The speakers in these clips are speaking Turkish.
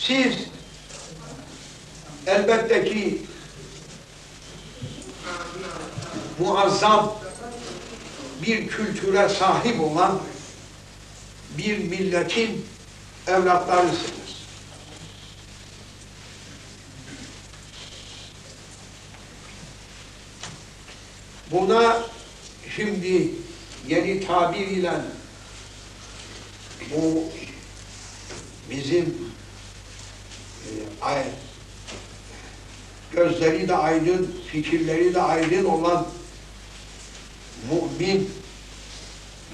Siz elbette ki muazzam bir kültüre sahip olan bir milletin evlatlarısınız. Buna şimdi yeni tabir ile bu bizim e, gözleri de aydın, fikirleri de aydın olan mümin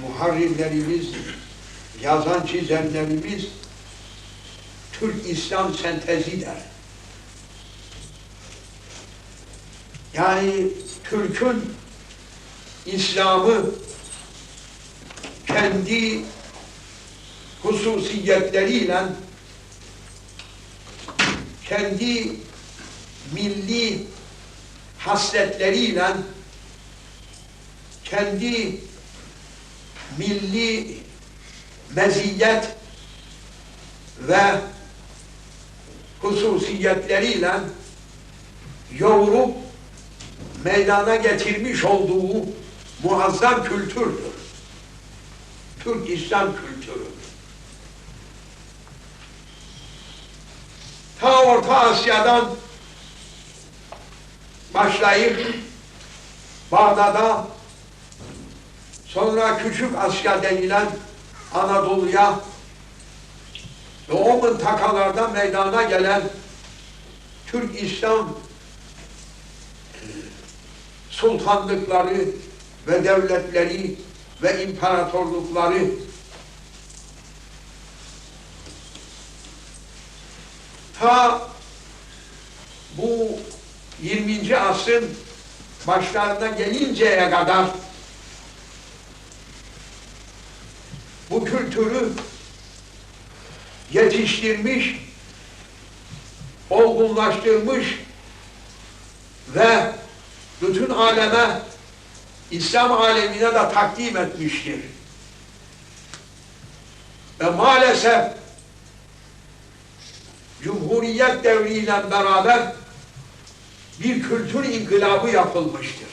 muharrirlerimiz, yazan çizenlerimiz Türk İslam sentezi der. Yani Türk'ün İslam'ı kendi hususiyetleriyle kendi milli hasletleriyle kendi milli meziyet ve hususiyetleriyle yoğurup meydana getirmiş olduğu muazzam kültürdür. Türk İslam kültürü. Ta Orta Asya'dan başlayıp Bağdat'a sonra Küçük Asya denilen Anadolu'ya ve o mıntıkalarda meydana gelen Türk İslam sultanlıkları ve devletleri ve imparatorlukları ta bu 20. asrın başlarına gelinceye kadar bu kültürü yetiştirmiş, olgunlaştırmış ve bütün aleme, İslam alemine de takdim etmiştir. Ve maalesef Cumhuriyet devriyle beraber bir kültür inkılabı yapılmıştır.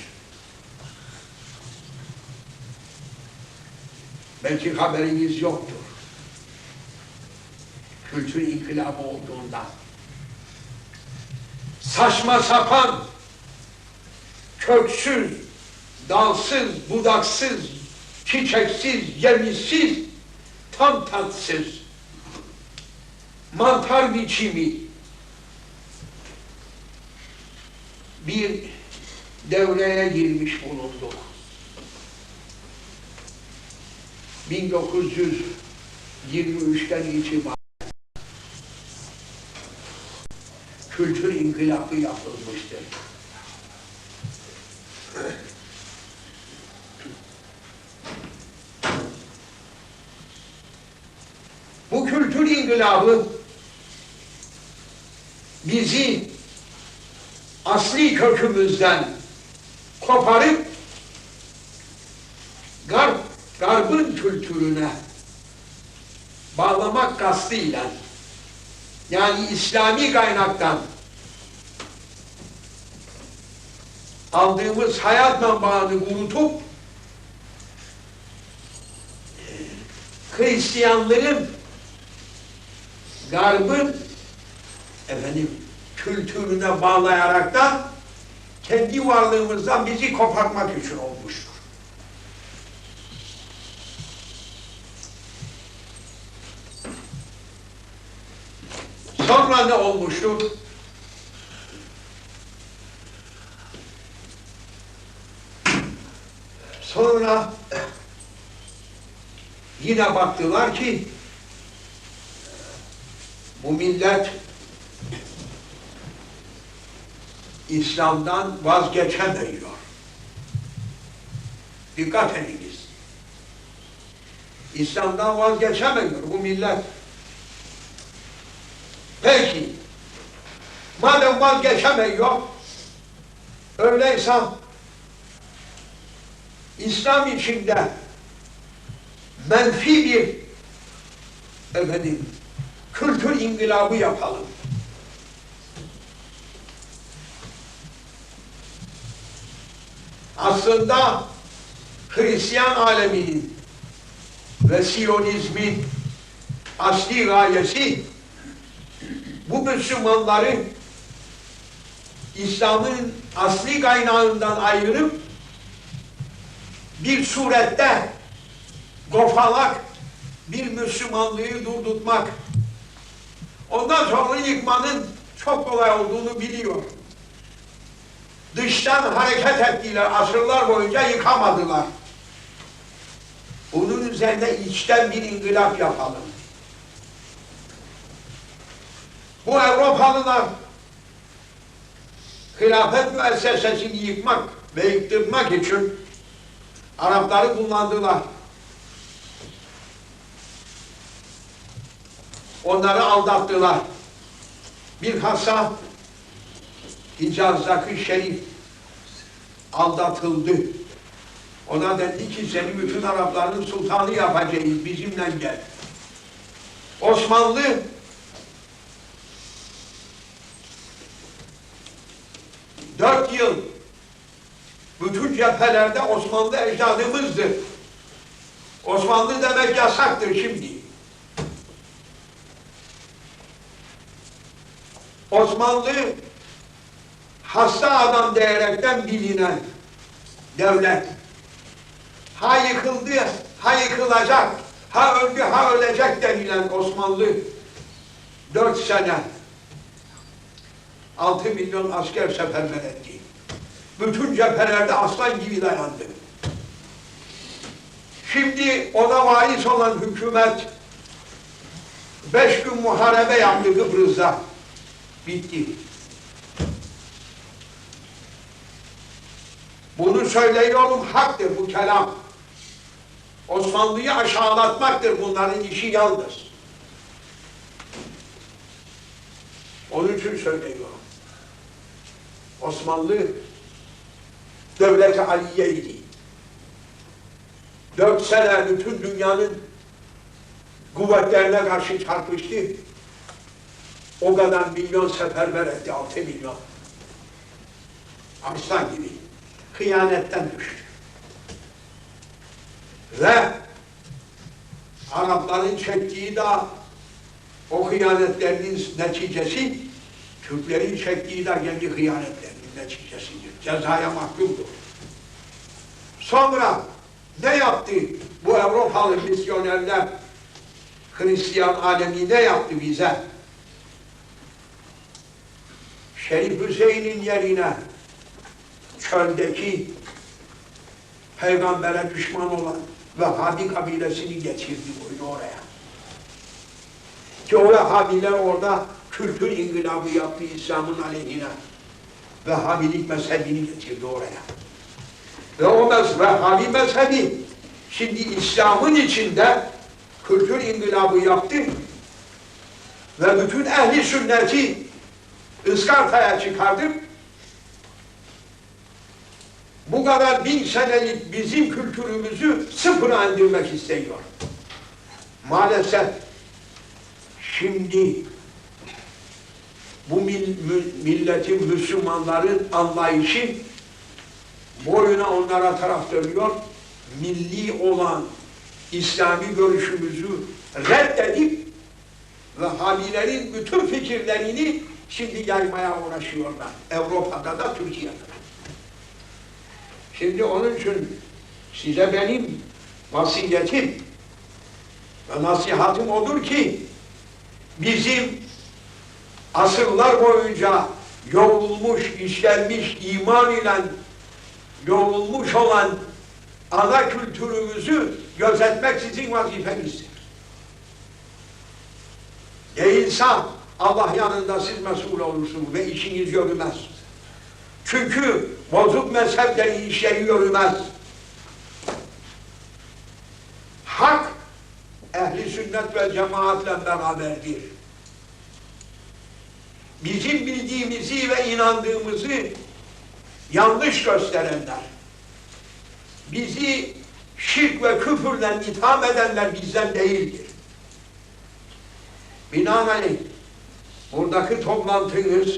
Belki haberiniz yoktur. Kültür inkılabı olduğunda. Saçma sapan, köksüz, dalsız, budaksız, çiçeksiz, yemişsiz, tam tatsız, mantar biçimi bir devreye girmiş bulunduk. 1923'ten itibaren kültür inkılabı yapılmıştır. Bu kültür inkılabı bizi asli kökümüzden koparıp garp, garbın kültürüne bağlamak kastıyla yani İslami kaynaktan aldığımız hayat menbaını kurutup Hristiyanlığın garbın efendim kültürüne bağlayarak da kendi varlığımızdan bizi koparmak için olmuştur. Sonra ne olmuştur? Sonra yine baktılar ki bu millet İslam'dan vazgeçemiyor. Dikkat ediniz. İslam'dan vazgeçemiyor bu millet. Peki, madem vazgeçemiyor, öyleyse İslam içinde menfi bir efendim kültür inkılabı yapalım. Aslında Hristiyan aleminin ve Siyonizmin asli gayesi bu Müslümanların İslam'ın asli kaynağından ayırıp bir surette gofalak bir Müslümanlığı durdurtmak. Ondan sonra yıkmanın çok kolay olduğunu biliyor. Dıştan hareket ettiler, asırlar boyunca yıkamadılar. Bunun üzerine içten bir inkılap yapalım. Bu Avrupalılar hilafet müessesesini yıkmak ve yıktırmak için Arapları kullandılar. Onları aldattılar. Bilhassa Hicaz'daki şerif aldatıldı. Ona dendi ki seni bütün Arapların sultanı yapacağız, bizimle gel. Osmanlı dört yıl bütün cephelerde Osmanlı ecdadımızdır. Osmanlı demek yasaktır şimdi. Osmanlı hasta adam diyerekten bilinen devlet. Ha yıkıldı, ha yıkılacak, ha öldü, ha ölecek denilen Osmanlı dört sene altı milyon asker seferber etti. Bütün cephelerde aslan gibi dayandı. Şimdi ona vaiz olan hükümet beş gün muharebe yaptı Kıbrıs'ta. Bitti. Bunu söylüyorum haktır bu kelam. Osmanlı'yı aşağılatmaktır bunların işi yalnız. Onun için söylüyorum. Osmanlı devlet-i aliyeydi. Dört sene bütün dünyanın kuvvetlerine karşı çarpıştı. O kadar milyon seferber etti, altı milyon. Arslan gibi. Hıyanetten düştü. Ve Arapların çektiği de o hıyanetlerinin neticesi, Türklerin çektiği de kendi hıyanetlerinin neticesidir. Cezaya mahkumdur. Sonra ne yaptı bu Avrupalı misyonerler? Hristiyan alemi ne yaptı bize? Şerif Hüseyin'in yerine çöldeki peygambere düşman olan Vehhabi kabilesini getirdi koydu oraya. Ki o Vehhabiler orada kültür inkılabı yaptı İslam'ın aleyhine. Vehhabilik mezhebini getirdi oraya. Ve o mez Vehhabi mezhebi şimdi İslam'ın içinde kültür inkılabı yaptı ve bütün ehli sünneti ıskartaya çıkardıp bu kadar bin senelik bizim kültürümüzü sıfıra indirmek istiyor. Maalesef şimdi bu mil, mil, milletin, Müslümanların anlayışı boyuna onlara taraf dönüyor. Milli olan İslami görüşümüzü reddedip ve Habilerin bütün fikirlerini şimdi yaymaya uğraşıyorlar. Avrupa'da da Türkiye'de de. Şimdi onun için size benim vasiyetim ve nasihatim odur ki bizim asırlar boyunca yoğrulmuş, işlenmiş, iman ile yoğrulmuş olan ana kültürümüzü gözetmek sizin vazifenizdir. Değilse Allah yanında siz mesul olursunuz ve işiniz yürümez. Çünkü bozuk mezhepleri işleri yürümez. Hak ehli sünnet ve cemaatle beraberdir. Bizim bildiğimizi ve inandığımızı yanlış gösterenler, bizi şirk ve küfürle itham edenler bizden değildir. Binaenaleyh buradaki toplantınız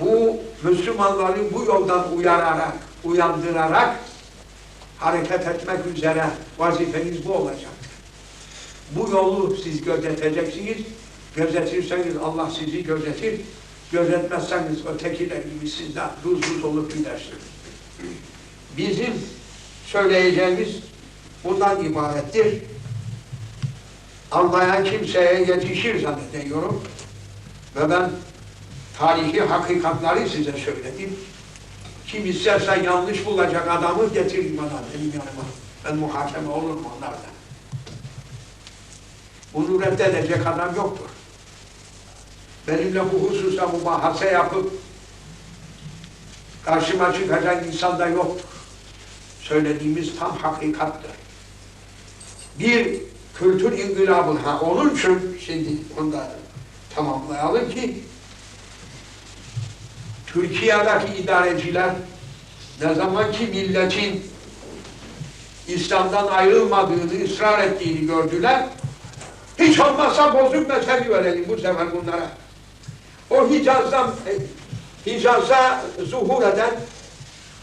bu Müslümanları bu yoldan uyararak, uyandırarak hareket etmek üzere vazifeniz bu olacaktır. Bu yolu siz gözeteceksiniz. Gözetirseniz Allah sizi gözetir. Gözetmezseniz ötekiler gibi siz de duzsuz olup gidersiniz. Bizim söyleyeceğimiz bundan ibarettir. Anlayan kimseye yetişir zannediyorum. Ve ben tarihi hakikatları size söyledim. Kim isterse yanlış bulacak adamı getirdim adam benim yanıma. Ben muhakeme olurum onlarla. Bunu reddedecek adam yoktur. Benimle bu hususa mubahase yapıp karşıma çıkacak insan da yoktur. Söylediğimiz tam hakikattır. Bir kültür inkılabı, ha onun için şimdi onu da tamamlayalım ki Türkiye'deki idareciler ne zaman ki milletin İslam'dan ayrılmadığını, ısrar ettiğini gördüler, hiç olmazsa bozuk mezhebi verelim bu sefer bunlara. O Hicaz'dan, Hicaz'a zuhur eden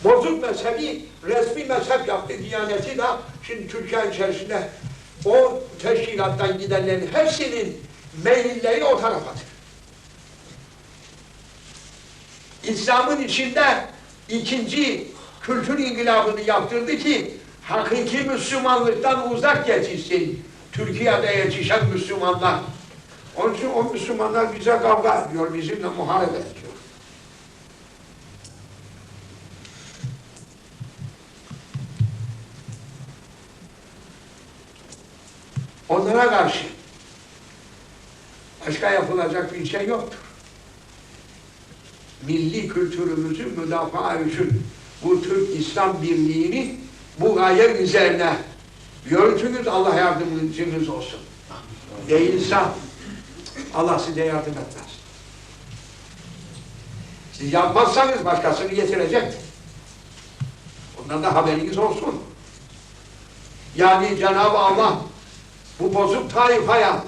bozuk mezhebi resmi mezhep yaptı. Diyaneti de şimdi Türkiye içerisinde o teşkilattan gidenlerin hepsinin meyilleri o tarafadır. İslam'ın içinde ikinci kültür inkılabını yaptırdı ki hakiki Müslümanlıktan uzak yetişsin. Türkiye'de yetişen Müslümanlar. Onun için o Müslümanlar bize kavga ediyor, bizimle muharebe ediyor. Onlara karşı başka yapılacak bir şey yoktur. Milli kültürümüzü müdafaa için bu Türk İslam birliğini bu gaye üzerine yürütünüz Allah yardımcınız olsun. Değilse Allah size yardım etmez. Siz yapmazsanız başkasını getirecektir. Ondan da haberiniz olsun. Yani Cenab-ı Allah bu bozuk taifaya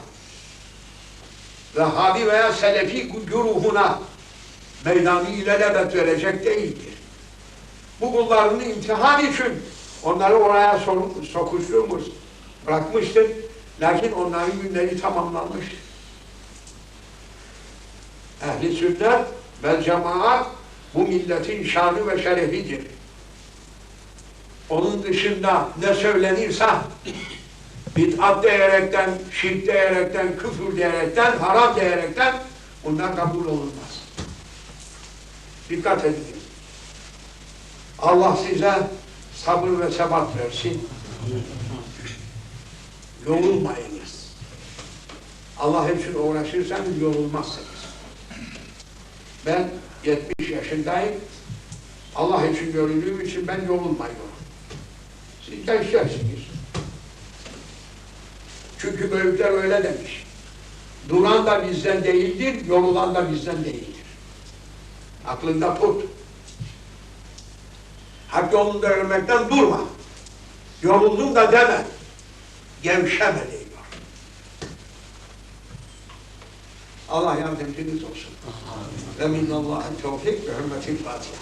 Vehhabi veya Selefi güruhuna meydanı ilelebet verecek değildir. Bu kullarını imtihan için onları oraya sokuşturmuş, bırakmıştır. Lakin onların günleri tamamlanmış. Ehli sünnet ve cemaat bu milletin şanı ve şerefidir. Onun dışında ne söylenirse bid'at diyerekten, şirk diyerekten, küfür diyerekten, haram diyerekten bundan kabul olunmaz. Dikkat edin. Allah size sabır ve sebat versin. Yorulmayınız. Allah için uğraşırsanız yorulmazsınız. Ben 70 yaşındayım. Allah için görüldüğüm için ben yorulmuyorum. Siz gençlersiniz. Çünkü büyükler öyle demiş. Duran da bizden değildir, yorulan da bizden değildir. Aklında tut. Hak yolunda yürümekten durma. Yoruldum da deme. Gevşeme diyor. Allah yardımcınız olsun. Ve minallahi tevfik ve hürmetil Fatiha.